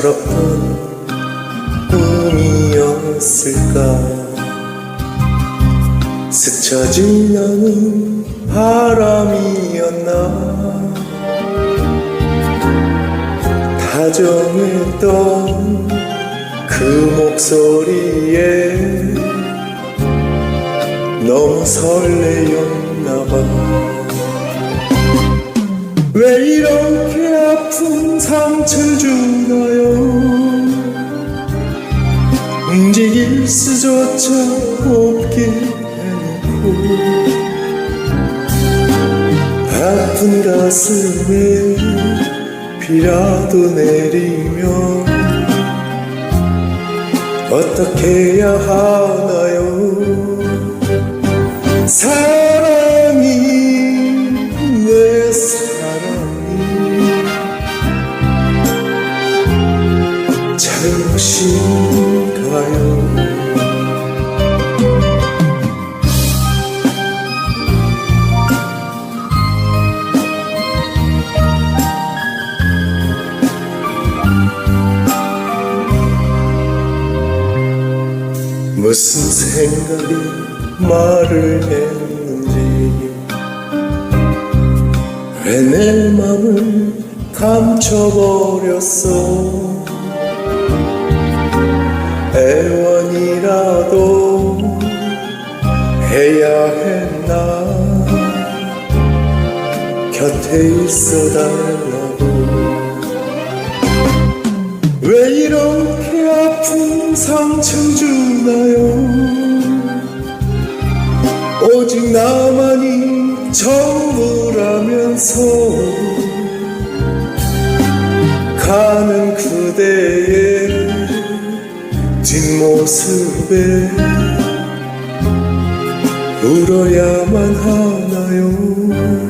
서러운 꿈이었을까? 스쳐 지나는 바람이었나? 다정했던 그 목소리에 너무 설레였나봐. 왜 이렇게 아픈 상처를 수조차 없게 해놓고 아픈 가슴에 비라도 내리면 어떻게 해야 하나요? 사랑이 내 사랑이 잘못인가요 무슨 생각이 말을 했는지. 왜 내 맘을 감춰버렸어? 애원이라도 해야 했나? 곁에 있어 달라고. 왜 이렇게 아픈 상처 주나요. 오직 나만이 전부라면서 가는 그대의 뒷모습에 울어야만 하나요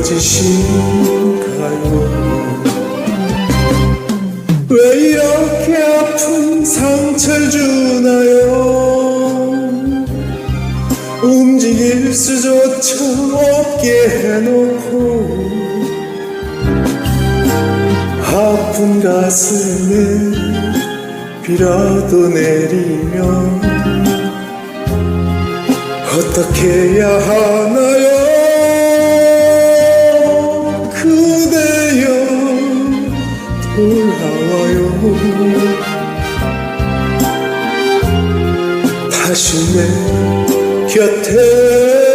거짓인가요 왜 이렇게 아픈 상처를 주나요? 움직일 수조차 없게 해놓고 아픈 가슴에 비라도 내리면 어떻게 해야 하나요 돌아와요. 다시 내 곁에